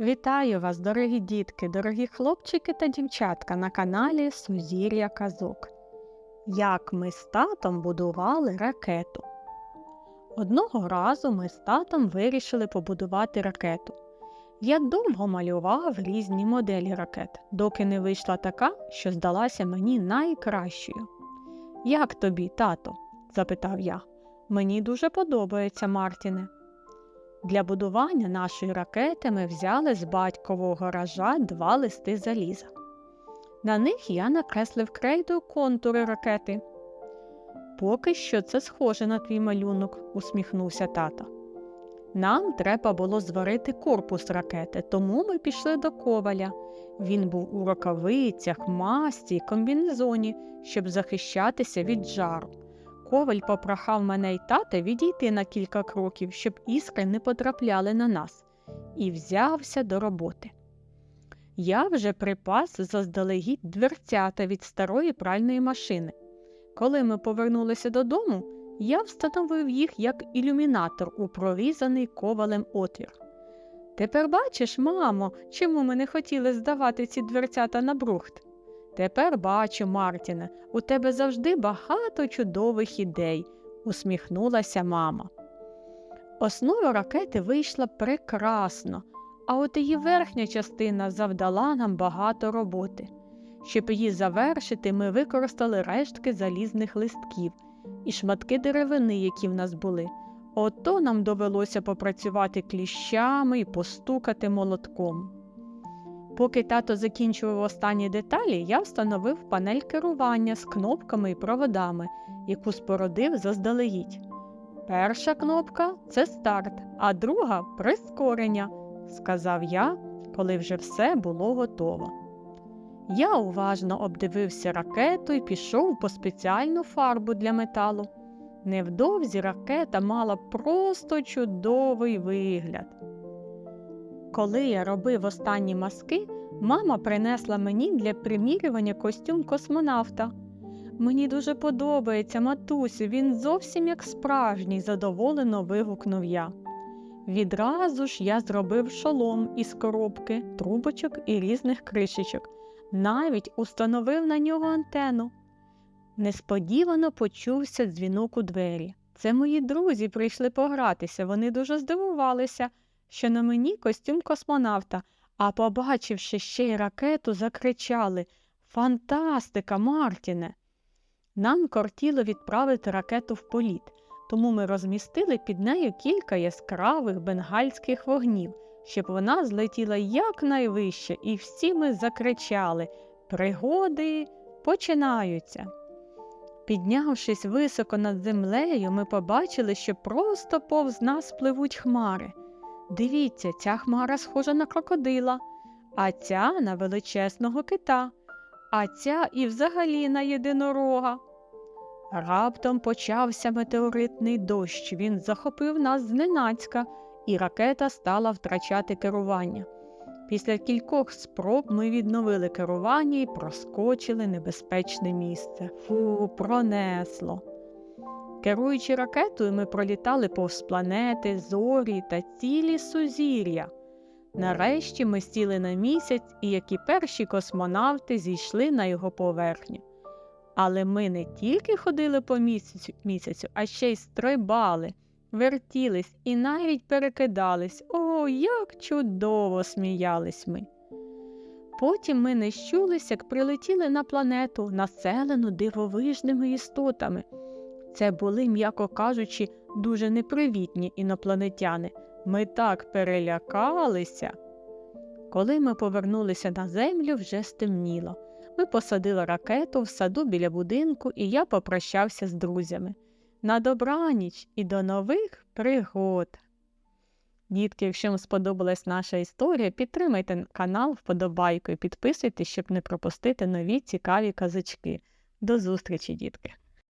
Вітаю вас, дорогі дітки, дорогі хлопчики та дівчатка на каналі Сузір'я Казок. Як ми з татом будували ракету. Одного разу ми з татом вирішили побудувати ракету. Я довго малював різні моделі ракет, доки не вийшла така, що здалася мені найкращою. Як тобі, тато? запитав я. Мені дуже подобається, Мартіне. Для будування нашої ракети ми взяли з батькового гаража два листи заліза. На них я накреслив крейдою контури ракети. Поки що це схоже на твій малюнок, усміхнувся тато. Нам треба було зварити корпус ракети, тому ми пішли до коваля. Він був у рукавицях, масці й комбінезоні, щоб захищатися від жару. Коваль попрохав мене й тата відійти на кілька кроків, щоб іскри не потрапляли на нас, і взявся до роботи. Я вже припас заздалегідь дверцята від старої пральної машини. Коли ми повернулися додому, я встановив їх як ілюмінатор у прорізаний ковалем отвір. Тепер бачиш, мамо, чому ми не хотіли здавати ці дверцята на брухт? Тепер бачу, Мартіне, у тебе завжди багато чудових ідей, усміхнулася мама. Основа ракети вийшла прекрасно, а от її верхня частина завдала нам багато роботи. Щоб її завершити, ми використали рештки залізних листків і шматки деревини, які в нас були. Ото нам довелося попрацювати кліщами і постукати молотком. Поки тато закінчував останні деталі, я встановив панель керування з кнопками і проводами, яку спородив заздалегідь. Перша кнопка це старт, а друга прискорення, сказав я, коли вже все було готово. Я уважно обдивився ракету і пішов по спеціальну фарбу для металу. Невдовзі ракета мала просто чудовий вигляд. Коли я робив останні маски, мама принесла мені для примірювання костюм космонавта. Мені дуже подобається, матусю, він зовсім як справжній, задоволено вигукнув я. Відразу ж я зробив шолом із коробки, трубочок і різних кришечок, навіть установив на нього антенну. Несподівано почувся дзвінок у двері. Це мої друзі прийшли погратися, вони дуже здивувалися що на мені костюм космонавта, а, побачивши ще й ракету, закричали Фантастика, Мартіне! Нам кортіло відправити ракету в політ, тому ми розмістили під нею кілька яскравих бенгальських вогнів, щоб вона злетіла якнайвище, і всі ми закричали Пригоди починаються. Піднявшись високо над землею, ми побачили, що просто повз нас пливуть хмари. Дивіться, ця хмара схожа на крокодила, а ця на величезного кита, а ця і взагалі на єдинорога. Раптом почався метеоритний дощ, він захопив нас зненацька, і ракета стала втрачати керування. Після кількох спроб ми відновили керування і проскочили небезпечне місце. Фу, пронесло. Керуючи ракетою, ми пролітали повз планети, зорі та цілі сузір'я. Нарешті ми сіли на місяць і, як і перші космонавти, зійшли на його поверхню. Але ми не тільки ходили по місяцю, місяцю, а ще й стрибали, вертілись і навіть перекидались. О, як чудово сміялись ми. Потім ми не щулись, як прилетіли на планету, населену дивовижними істотами. Це були, м'яко кажучи, дуже непривітні інопланетяни. Ми так перелякалися. Коли ми повернулися на землю, вже стемніло. Ми посадили ракету в саду біля будинку, і я попрощався з друзями. На добраніч і до нових пригод. Дітки, якщо вам сподобалась наша історія, підтримайте канал вподобайкою, підписуйтесь, щоб не пропустити нові цікаві казочки. До зустрічі, дітки!